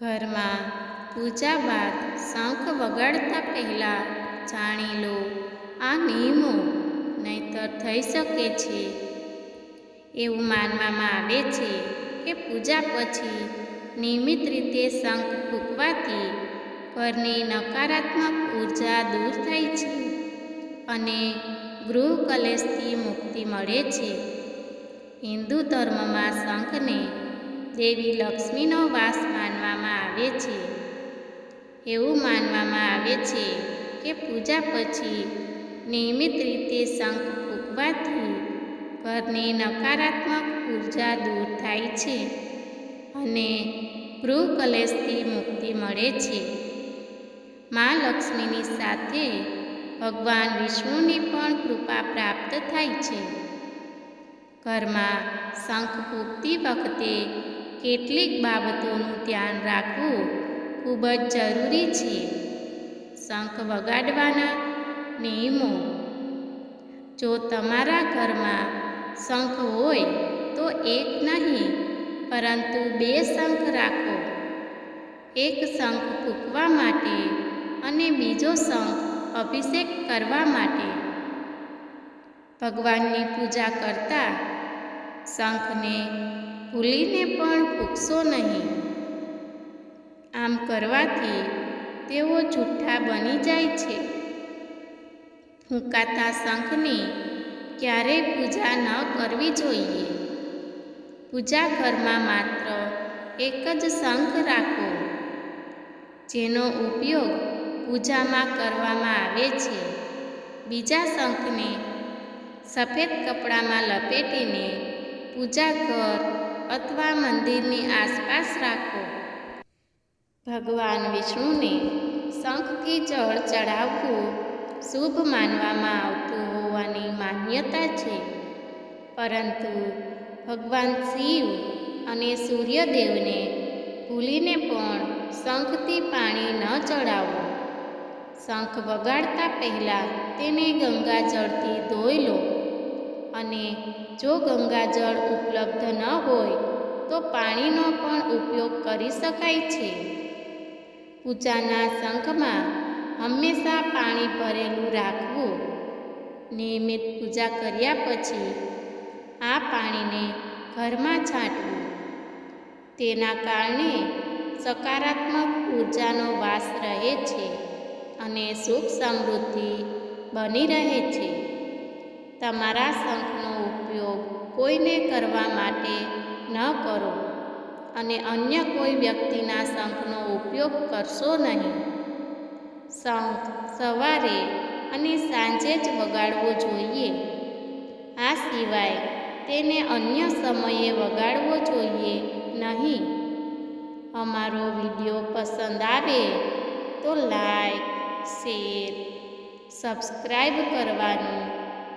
ઘરમાં પૂજા બાદ શંખ વગાડતા પહેલાં જાણી લો આ નિયમો નહીતર થઈ શકે છે. એવું માનવામાં આવે છે કે પૂજા પછી નિયમિત રીતે શંખ ફૂંકવાથી ઘરની નકારાત્મક ઊર્જા દૂર થાય છે અને ગૃહ કલેશથી મુક્તિ મળે છે. હિન્દુ ધર્મમાં શંખને દેવી લક્ષ્મીનો વાસ માનવામાં આવે છે. એવું માનવામાં આવે છે કે પૂજા પછી નિયમિત રીતે શંખ ફૂંકવાથી ઘરની નકારાત્મક ઊર્જા દૂર થાય છે અને ગૃહ મુક્તિ મળે છે. મા લક્ષ્મીની સાથે ભગવાન વિષ્ણુની પણ કૃપા પ્રાપ્ત થાય છે. ઘરમાં શંખ ફૂંકતી વખતે કેટલીક બાબતોનું ધ્યાન રાખવું ખૂબ જ જરૂરી છે. શંખ વગાડવાના નિયમો. જો તમારા ઘરમાં શંખ હોય તો એક નહીં, પરંતુ બે શંખ રાખો. એક શંખ ફૂંકવા માટે અને બીજો શંખ અભિષેક કરવા માટે. ભગવાનની પૂજા કરતા શંખને ભૂલીને પણ ફૂંકશો નહીં. આમ કરવાથી તેઓ જૂઠ્ઠા બની જાય છે. ફૂંકાતા શંખની ક્યારેય પૂજા ન કરવી જોઈએ? પૂજા ઘરમાં માત્ર એક જ શંખ રાખો, જેનો ઉપયોગ પૂજામાં કરવામાં આવે છે. બીજા શંખને સફેદ કપડામાં લપેટીને પૂજા ઘર અથવા મંદિરની આસપાસ રાખો. ભગવાન વિષ્ણુને શંખથી જળ ચડાવવું શુભ માનવામાં આવતું હોવાની માન્યતા છે. પરંતુ ભગવાન શિવ અને સૂર્યદેવને ભૂલીને પણ શંખથી પાણી ન ચડાવો શંખ વગાડતા પહેલાં તેને ગંગાજળથી ધોઈ લો. અને જો ગંગાજળ ઉપલબ્ધ ન હોય, તો પાણીનો પણ ઉપયોગ કરી શકાય છે. પૂજાના શંખમાં હંમેશા પાણી ભરેલું રાખવું. નિયમિત પૂજા કર્યા પછી આ પાણીને ઘરમાં છાંટવું. તેના કારણે સકારાત્મક ઉર્જાનો વાસ રહે છે અને સુખ સમૃદ્ધિ બની રહે છે. તમારા શંખનો ઉપયોગ કોઈને કરવા માટે ન કરો અને અન્ય કોઈ વ્યક્તિના શંખનો ઉપયોગ કરશો નહીં. શંખ સવારે અને સાંજે જ વગાડવો જોઈએ. આ સિવાય તેને અન્ય સમયે વગાડવો જોઈએ નહીં. અમારો વીડિયો પસંદ આવે તો લાઈક, શેર સબસ્ક્રાઈબ કરવાનું